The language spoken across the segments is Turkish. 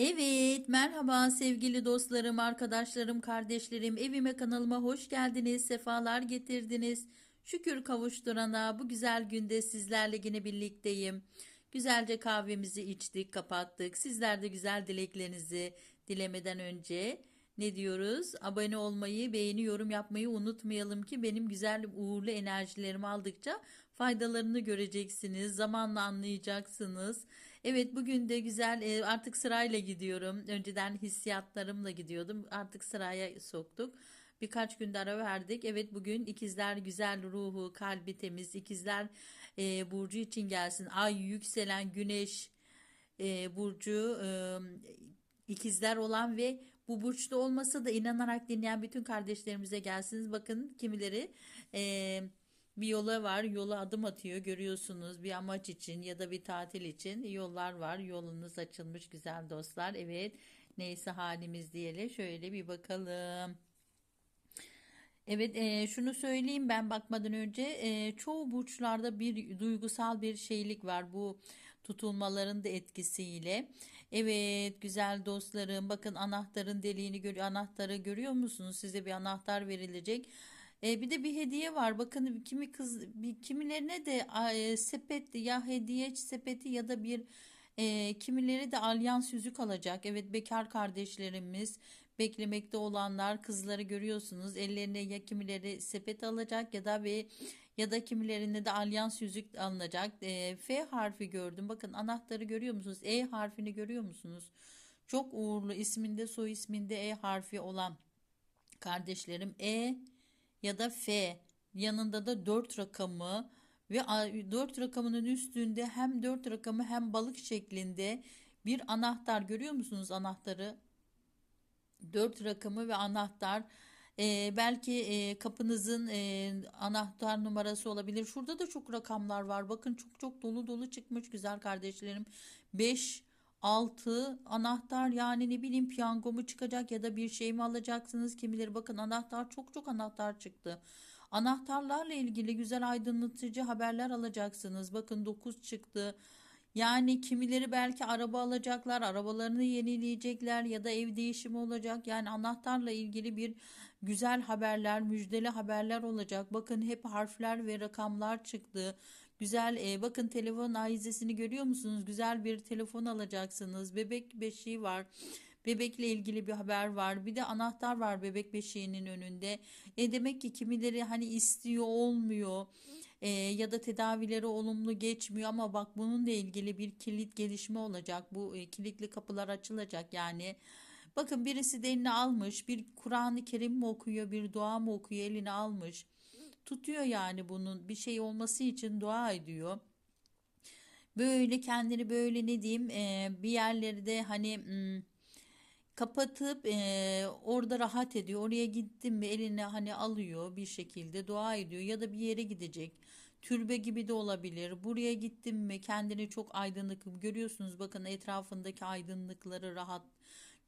Evet, merhaba sevgili dostlarım, arkadaşlarım, kardeşlerim. Evime kanalıma hoş geldiniz, sefalar getirdiniz. Şükür kavuşturana bu güzel günde sizlerle yine birlikteyim. Güzelce kahvemizi içtik, kapattık. Sizler de güzel dileklerinizi dilemeden önce ne diyoruz? Abone olmayı, beğeni, yorum yapmayı unutmayalım ki benim güzel uğurlu enerjilerimi aldıkça faydalarını göreceksiniz. Zamanla anlayacaksınız. Evet bugün de güzel e, artık sırayla gidiyorum. Önceden hissiyatlarımla gidiyordum. Artık sıraya soktuk. Birkaç günde ara verdik. Evet bugün ikizler güzel ruhu, kalbi temiz. İkizler e, burcu için gelsin. Ay, yükselen, güneş e, burcu e, ikizler olan ve bu burçta olmasa da inanarak dinleyen bütün kardeşlerimize gelsiniz. Bakın kimileri e, bir yola var, yola adım atıyor görüyorsunuz bir amaç için ya da bir tatil için yollar var. Yolunuz açılmış güzel dostlar. Evet neyse halimiz diyelim şöyle bir bakalım. Evet, e, şunu söyleyeyim ben bakmadan önce e, çoğu burçlarda bir duygusal bir şeylik var bu tutulmaların da etkisiyle. Evet güzel dostlarım bakın anahtarın deliğini görüyor anahtarı görüyor musunuz? Size bir anahtar verilecek. E, bir de bir hediye var. Bakın kimi kız bir kimilerine de e, sepet ya hediye sepeti ya da bir e, kimileri de alyans yüzük alacak. Evet bekar kardeşlerimiz beklemekte olanlar kızları görüyorsunuz. Ellerine ya kimileri sepet alacak ya da bir ya da kimilerine de alyans yüzük alınacak. E, F harfi gördüm. Bakın anahtarı görüyor musunuz? E harfini görüyor musunuz? Çok uğurlu isminde soy isminde E harfi olan kardeşlerim E ya da F yanında da 4 rakamı ve 4 rakamının üstünde hem 4 rakamı hem balık şeklinde bir anahtar görüyor musunuz anahtarı? 4 rakamı ve anahtar Ee, belki e, kapınızın e, anahtar numarası olabilir. Şurada da çok rakamlar var. Bakın çok çok dolu dolu çıkmış güzel kardeşlerim. 5 6 anahtar yani ne bileyim piyango mu çıkacak ya da bir şey mi alacaksınız? Kimileri bakın anahtar çok çok anahtar çıktı. Anahtarlarla ilgili güzel aydınlatıcı haberler alacaksınız. Bakın 9 çıktı. Yani kimileri belki araba alacaklar, arabalarını yenileyecekler ya da ev değişimi olacak. Yani anahtarla ilgili bir güzel haberler, müjdeli haberler olacak. Bakın hep harfler ve rakamlar çıktı. Güzel e, bakın telefon ayizesini görüyor musunuz? Güzel bir telefon alacaksınız. Bebek beşiği var. Bebekle ilgili bir haber var. Bir de anahtar var bebek beşiğinin önünde. E demek ki kimileri hani istiyor olmuyor. E, ya da tedavileri olumlu geçmiyor ama bak bununla ilgili bir kilit gelişme olacak. Bu e, kilitli kapılar açılacak yani. Bakın birisi de eline almış bir Kur'an-ı Kerim mi okuyor bir dua mı okuyor eline almış. Tutuyor yani bunun bir şey olması için dua ediyor. Böyle kendini böyle ne diyeyim e, bir yerleri de hani... Hmm, kapatıp e, orada rahat ediyor. Oraya gittim mi eline hani alıyor bir şekilde dua ediyor ya da bir yere gidecek. Türbe gibi de olabilir. Buraya gittim mi kendini çok aydınlık görüyorsunuz. Bakın etrafındaki aydınlıkları rahat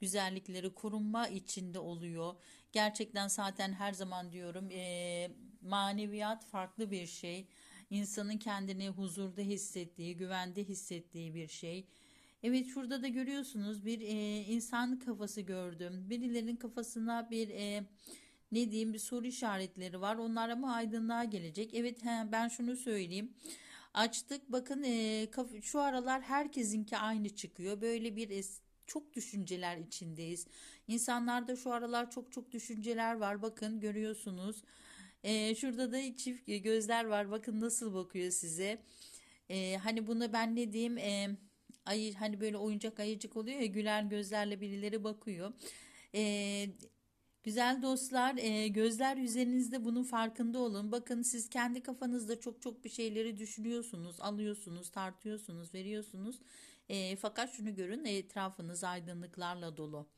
güzellikleri korunma içinde oluyor. Gerçekten zaten her zaman diyorum e, maneviyat farklı bir şey. İnsanın kendini huzurda hissettiği, güvende hissettiği bir şey. Evet şurada da görüyorsunuz bir e, insan kafası gördüm. Birilerinin kafasına bir e, ne diyeyim bir soru işaretleri var. Onlar ama aydınlığa gelecek. Evet he, ben şunu söyleyeyim. Açtık bakın e, şu aralar herkesinki aynı çıkıyor. Böyle bir çok düşünceler içindeyiz. İnsanlarda şu aralar çok çok düşünceler var. Bakın görüyorsunuz. E, şurada da çift gözler var. Bakın nasıl bakıyor size. E, hani bunu ben ne diyeyim? E, ayı hani böyle oyuncak ayıcık oluyor ya güler gözlerle birileri bakıyor. Ee, güzel dostlar e, gözler üzerinizde bunun farkında olun. Bakın siz kendi kafanızda çok çok bir şeyleri düşünüyorsunuz, alıyorsunuz, tartıyorsunuz, veriyorsunuz. E, fakat şunu görün etrafınız aydınlıklarla dolu.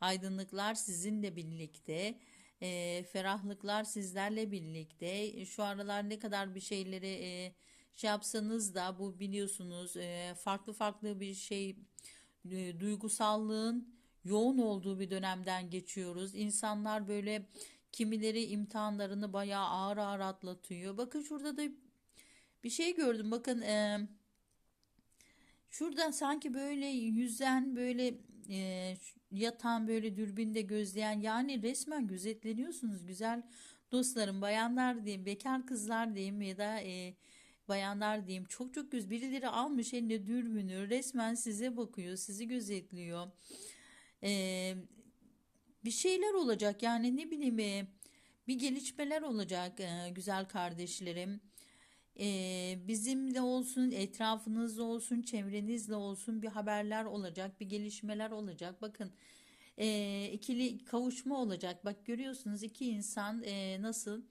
Aydınlıklar sizinle birlikte. E, ferahlıklar sizlerle birlikte. Şu aralar ne kadar bir şeyleri e, şey yapsanız da bu biliyorsunuz e, farklı farklı bir şey e, duygusallığın yoğun olduğu bir dönemden geçiyoruz. İnsanlar böyle kimileri imtihanlarını bayağı ağır ağır atlatıyor. Bakın şurada da bir şey gördüm. Bakın e, şurada sanki böyle yüzen böyle e, yatan böyle dürbünde gözleyen yani resmen gözetleniyorsunuz güzel dostlarım bayanlar diyeyim bekar kızlar diyeyim ya da e, bayanlar diyeyim çok çok göz birileri almış eline dürbünü resmen size bakıyor sizi gözetliyor. E, bir şeyler olacak yani ne bileyim e, bir gelişmeler olacak e, güzel kardeşlerim. Bizimle olsun, etrafınızda olsun, çevrenizle olsun bir haberler olacak, bir gelişmeler olacak. Bakın e, ikili kavuşma olacak. Bak görüyorsunuz iki insan e, nasıl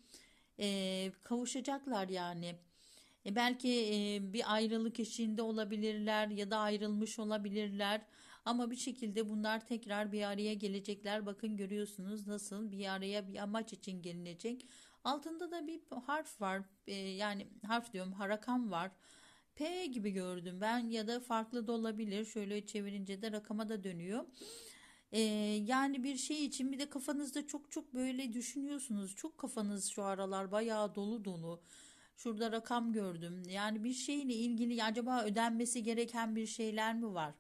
e, kavuşacaklar yani. E, belki e, bir ayrılık eşiğinde olabilirler ya da ayrılmış olabilirler. Ama bir şekilde bunlar tekrar bir araya gelecekler. Bakın görüyorsunuz nasıl bir araya bir amaç için gelinecek. Altında da bir harf var. E, yani harf diyorum, rakam var. P gibi gördüm ben ya da farklı da olabilir. Şöyle çevirince de rakama da dönüyor. Ee, yani bir şey için bir de kafanızda çok çok böyle düşünüyorsunuz. Çok kafanız şu aralar bayağı dolu dolu. Şurada rakam gördüm. Yani bir şeyle ilgili acaba ödenmesi gereken bir şeyler mi var?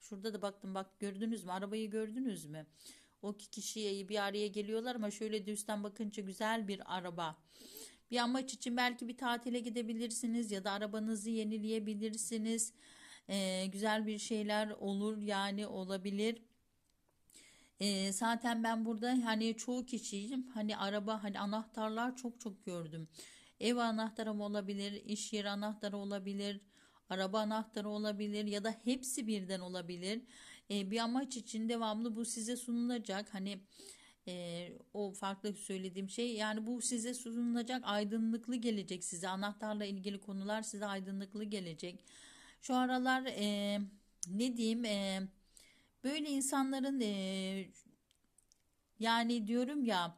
Şurada da baktım bak gördünüz mü? Arabayı gördünüz mü? O iki kişiye bir araya geliyorlar ama şöyle de üstten bakınca güzel bir araba. Bir amaç için belki bir tatile gidebilirsiniz ya da arabanızı yenileyebilirsiniz. Ee, güzel bir şeyler olur yani olabilir. Ee, zaten ben burada hani çoğu kişiyim hani araba hani anahtarlar çok çok gördüm. Ev anahtarı mı olabilir, iş yeri anahtarı olabilir, araba anahtarı olabilir ya da hepsi birden olabilir. Ee, bir amaç için devamlı bu size sunulacak. Hani e, o farklı söylediğim şey yani bu size sunulacak aydınlıklı gelecek size anahtarla ilgili konular size aydınlıklı gelecek. Şu aralar e, ne diyeyim e, böyle insanların e, yani diyorum ya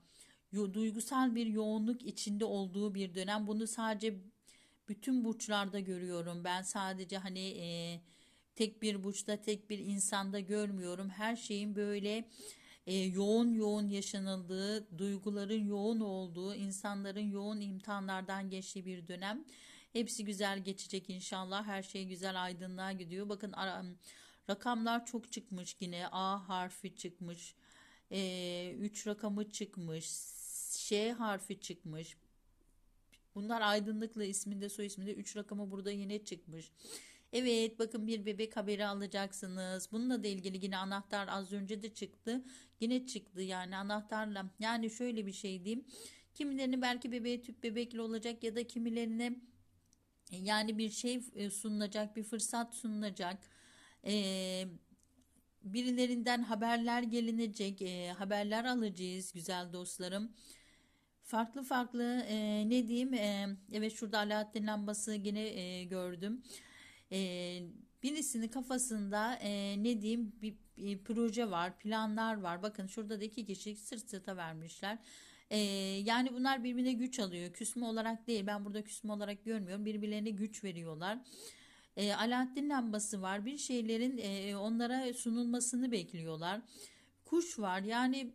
duygusal bir yoğunluk içinde olduğu bir dönem. Bunu sadece bütün burçlarda görüyorum. Ben sadece hani e, tek bir burçta tek bir insanda görmüyorum. Her şeyin böyle e, yoğun yoğun yaşanıldığı, duyguların yoğun olduğu, insanların yoğun imtihanlardan geçtiği bir dönem. Hepsi güzel geçecek inşallah. Her şey güzel aydınlığa gidiyor. Bakın rakamlar çok çıkmış yine. A harfi çıkmış. E, 3 rakamı çıkmış. Ş harfi çıkmış. Bunlar aydınlıkla isminde soy isminde 3 rakamı burada yine çıkmış. Evet bakın bir bebek haberi alacaksınız. Bununla da ilgili yine anahtar az önce de çıktı. Yine çıktı yani anahtarla. Yani şöyle bir şey diyeyim. Kimilerinin belki bebeğe tüp bebekli olacak ya da kimilerine yani bir şey e, sunulacak, bir fırsat sunulacak. Ee, birilerinden haberler gelinecek, e, haberler alacağız güzel dostlarım. Farklı farklı e, ne diyeyim? E, evet şurada Alaaddin lambası yine e, gördüm. E, birisinin kafasında e, ne diyeyim bir, bir proje var, planlar var. Bakın şurada da iki kişi sırt sırta vermişler. E, yani bunlar birbirine güç alıyor. Küsme olarak değil. Ben burada küsme olarak görmüyorum. Birbirlerine güç veriyorlar. E, Alaaddin lambası var. Bir şeylerin e, onlara sunulmasını bekliyorlar. Kuş var. Yani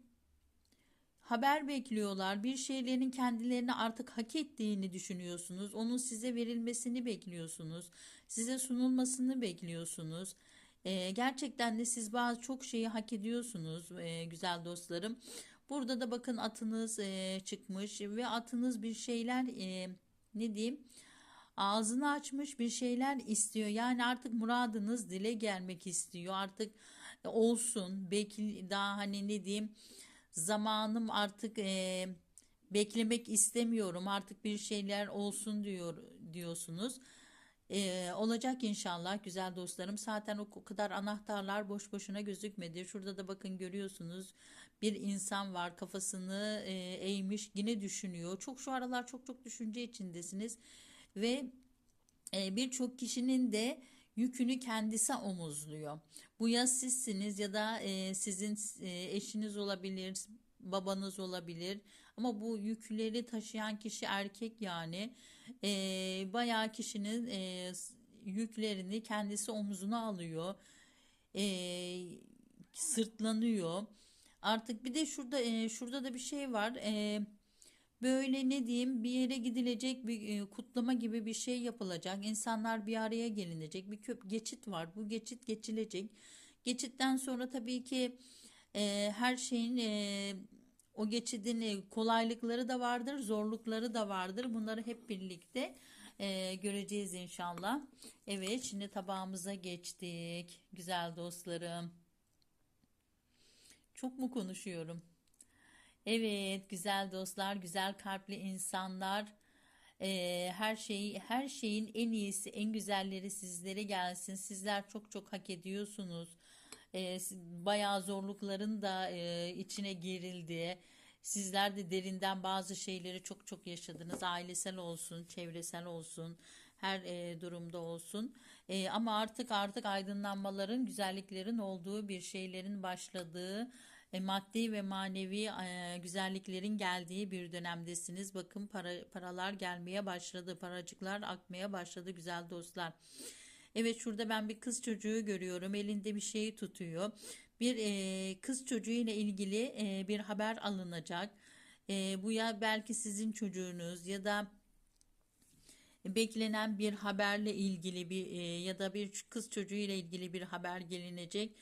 haber bekliyorlar. Bir şeylerin kendilerini artık hak ettiğini düşünüyorsunuz. Onun size verilmesini bekliyorsunuz. Size sunulmasını bekliyorsunuz. Ee, gerçekten de siz bazı çok şeyi hak ediyorsunuz ee, güzel dostlarım. Burada da bakın atınız e, çıkmış ve atınız bir şeyler e, ne diyeyim ağzını açmış bir şeyler istiyor. Yani artık muradınız dile gelmek istiyor. Artık olsun. Belki daha hani ne diyeyim zamanım artık e, beklemek istemiyorum. Artık bir şeyler olsun diyor diyorsunuz. E, olacak inşallah güzel dostlarım. Zaten o kadar anahtarlar boş boşuna gözükmedi. Şurada da bakın görüyorsunuz bir insan var kafasını e, eğmiş yine düşünüyor. Çok şu aralar çok çok düşünce içindesiniz ve e, birçok kişinin de yükünü kendisi omuzluyor. Bu ya sizsiniz ya da e, sizin e, eşiniz olabilir, babanız olabilir. Ama bu yükleri taşıyan kişi erkek yani e, bayağı kişinin e, yüklerini kendisi omzuna alıyor, e, sırtlanıyor. Artık bir de şurada e, şurada da bir şey var. E, Böyle ne diyeyim bir yere gidilecek bir e, kutlama gibi bir şey yapılacak. İnsanlar bir araya gelinecek. Bir köp geçit var. Bu geçit geçilecek. Geçitten sonra tabii ki e, her şeyin e, o geçidin e, kolaylıkları da vardır, zorlukları da vardır. Bunları hep birlikte e, göreceğiz inşallah. Evet, şimdi tabağımıza geçtik. Güzel dostlarım. Çok mu konuşuyorum? Evet, güzel dostlar, güzel kalpli insanlar. Ee, her şeyi, her şeyin en iyisi, en güzelleri sizlere gelsin. Sizler çok çok hak ediyorsunuz. Ee, bayağı zorlukların da e, içine girildi. Sizler de derinden bazı şeyleri çok çok yaşadınız. Ailesel olsun, çevresel olsun, her e, durumda olsun. E, ama artık artık aydınlanmaların, güzelliklerin olduğu bir şeylerin başladığı maddi ve manevi güzelliklerin geldiği bir dönemdesiniz. Bakın para, paralar gelmeye başladı, paracıklar akmaya başladı güzel dostlar. Evet şurada ben bir kız çocuğu görüyorum. Elinde bir şey tutuyor. Bir e, kız çocuğu ile ilgili e, bir haber alınacak. E, bu ya belki sizin çocuğunuz ya da beklenen bir haberle ilgili bir e, ya da bir kız çocuğu ile ilgili bir haber gelinecek.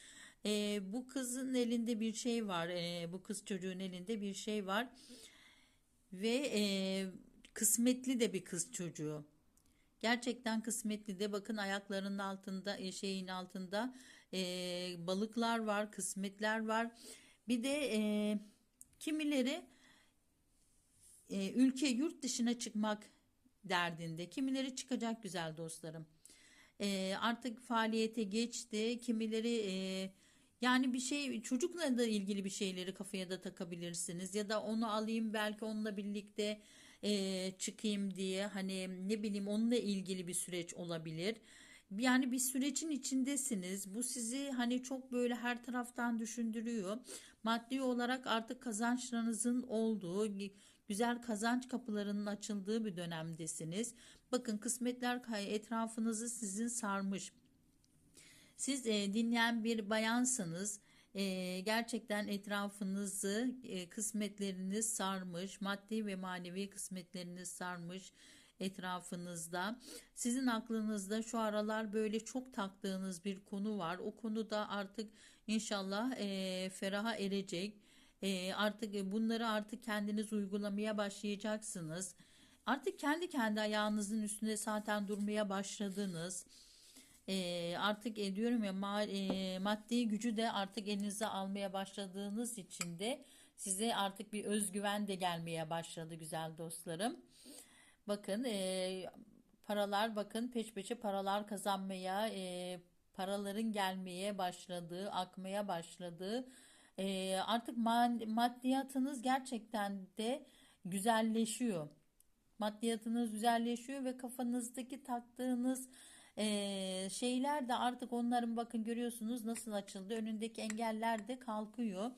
E, bu kızın elinde bir şey var. E, bu kız çocuğun elinde bir şey var ve e, kısmetli de bir kız çocuğu. Gerçekten kısmetli de bakın ayaklarının altında e, şeyin altında e, balıklar var, kısmetler var. Bir de e, kimileri e, ülke yurt dışına çıkmak derdinde. Kimileri çıkacak güzel dostlarım. E, artık faaliyete geçti. Kimileri e, yani bir şey çocukla da ilgili bir şeyleri kafaya da takabilirsiniz. Ya da onu alayım belki onunla birlikte e, çıkayım diye hani ne bileyim onunla ilgili bir süreç olabilir. Yani bir sürecin içindesiniz. Bu sizi hani çok böyle her taraftan düşündürüyor. Maddi olarak artık kazançlarınızın olduğu, güzel kazanç kapılarının açıldığı bir dönemdesiniz. Bakın kısmetler etrafınızı sizin sarmış. Siz e, dinleyen bir bayansanız e, gerçekten etrafınızı e, kısmetleriniz sarmış, maddi ve manevi kısmetleriniz sarmış etrafınızda. Sizin aklınızda şu aralar böyle çok taktığınız bir konu var. O konuda artık inşallah e, feraha erecek. E, artık bunları artık kendiniz uygulamaya başlayacaksınız. Artık kendi kendi ayağınızın üstünde zaten durmaya başladınız. E, artık e, diyorum ya ma- e, maddi gücü de artık elinize almaya başladığınız için de size artık bir özgüven de gelmeye başladı güzel dostlarım. Bakın e, paralar bakın peş peşe paralar kazanmaya e, paraların gelmeye başladığı akmaya başladığı e, artık ma- maddiyatınız gerçekten de güzelleşiyor. Maddiyatınız güzelleşiyor ve kafanızdaki taktığınız eee, şeyler de artık onların bakın görüyorsunuz nasıl açıldı. Önündeki engeller de kalkıyor.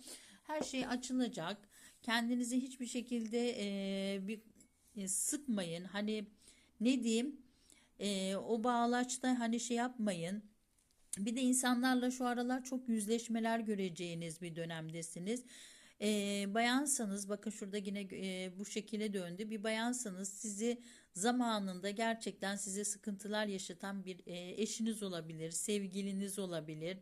Her şey açılacak. Kendinizi hiçbir şekilde eee, bir e, sıkmayın. Hani ne diyeyim? Eee, o bağlaçta hani şey yapmayın. Bir de insanlarla şu aralar çok yüzleşmeler göreceğiniz bir dönemdesiniz. Ee, bayansanız bakın şurada yine e, bu şekilde döndü. Bir bayansanız sizi zamanında gerçekten size sıkıntılar yaşatan bir e, eşiniz olabilir, sevgiliniz olabilir.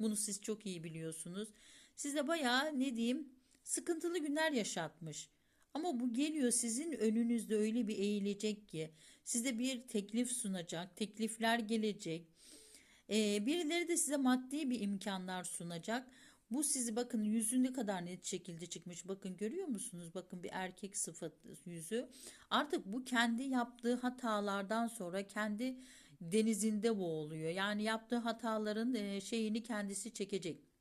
Bunu siz çok iyi biliyorsunuz. Size bayağı ne diyeyim sıkıntılı günler yaşatmış. Ama bu geliyor sizin önünüzde öyle bir eğilecek ki size bir teklif sunacak, teklifler gelecek. Ee, birileri de size maddi bir imkanlar sunacak. Bu sizi bakın yüzü ne kadar net şekilde çıkmış. Bakın görüyor musunuz? Bakın bir erkek sıfat yüzü. Artık bu kendi yaptığı hatalardan sonra kendi denizinde boğuluyor. Yani yaptığı hataların e, şeyini kendisi çekecek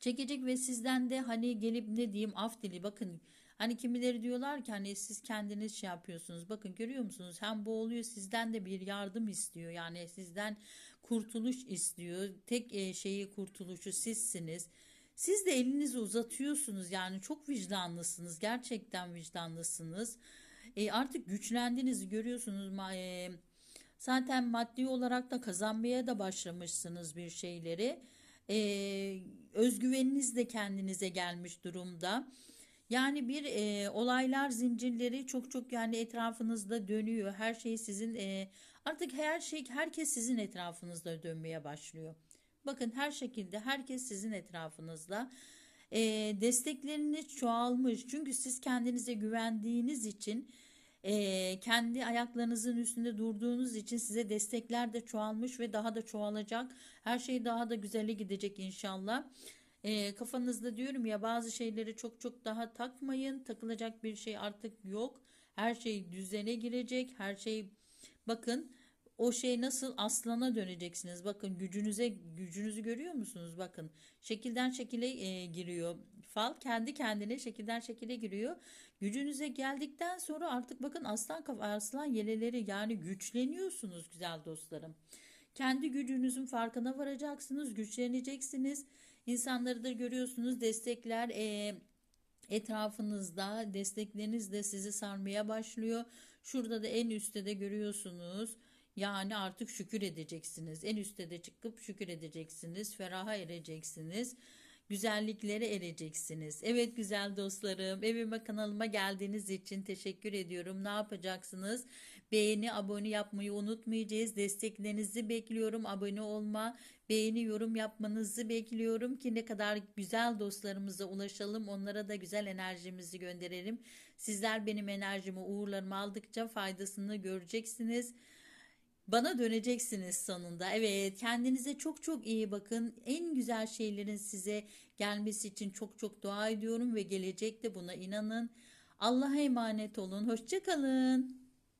çekecek ve sizden de hani gelip ne diyeyim af dili bakın hani kimileri diyorlar ki hani siz kendiniz şey yapıyorsunuz. Bakın görüyor musunuz? Hem boğuluyor sizden de bir yardım istiyor. Yani sizden kurtuluş istiyor. Tek e, şeyi kurtuluşu sizsiniz. Siz de elinizi uzatıyorsunuz. Yani çok vicdanlısınız. Gerçekten vicdanlısınız. E, artık güçlendiğinizi görüyorsunuz. E, Zaten maddi olarak da kazanmaya da başlamışsınız bir şeyleri. Ee, özgüveniniz de kendinize gelmiş durumda. Yani bir e, olaylar zincirleri çok çok yani etrafınızda dönüyor. Her şey sizin e, artık her şey herkes sizin etrafınızda dönmeye başlıyor. Bakın her şekilde herkes sizin etrafınızda. E, destekleriniz çoğalmış. Çünkü siz kendinize güvendiğiniz için e, kendi ayaklarınızın üstünde durduğunuz için size destekler de çoğalmış ve daha da çoğalacak. Her şey daha da güzele gidecek inşallah. E, kafanızda diyorum ya bazı şeyleri çok çok daha takmayın. Takılacak bir şey artık yok. Her şey düzene girecek. Her şey bakın o şey nasıl aslana döneceksiniz. Bakın gücünüze gücünüzü görüyor musunuz? Bakın şekilden şekile e, giriyor. Fal kendi kendine şekilden şekile giriyor. Gücünüze geldikten sonra artık bakın aslan kafa aslan yeleleri yani güçleniyorsunuz güzel dostlarım. Kendi gücünüzün farkına varacaksınız, güçleneceksiniz. İnsanları da görüyorsunuz destekler e, etrafınızda destekleriniz de sizi sarmaya başlıyor. Şurada da en üstte de görüyorsunuz. Yani artık şükür edeceksiniz. En üstte de çıkıp şükür edeceksiniz. Feraha ereceksiniz. Güzelliklere ereceksiniz. Evet güzel dostlarım, evime kanalıma geldiğiniz için teşekkür ediyorum. Ne yapacaksınız? Beğeni, abone yapmayı unutmayacağız. Desteklerinizi bekliyorum. Abone olma, beğeni, yorum yapmanızı bekliyorum ki ne kadar güzel dostlarımıza ulaşalım. Onlara da güzel enerjimizi gönderelim. Sizler benim enerjimi, uğurlarımı aldıkça faydasını göreceksiniz. Bana döneceksiniz sonunda. Evet, kendinize çok çok iyi bakın. En güzel şeylerin size gelmesi için çok çok dua ediyorum ve gelecekte buna inanın. Allah'a emanet olun. Hoşçakalın.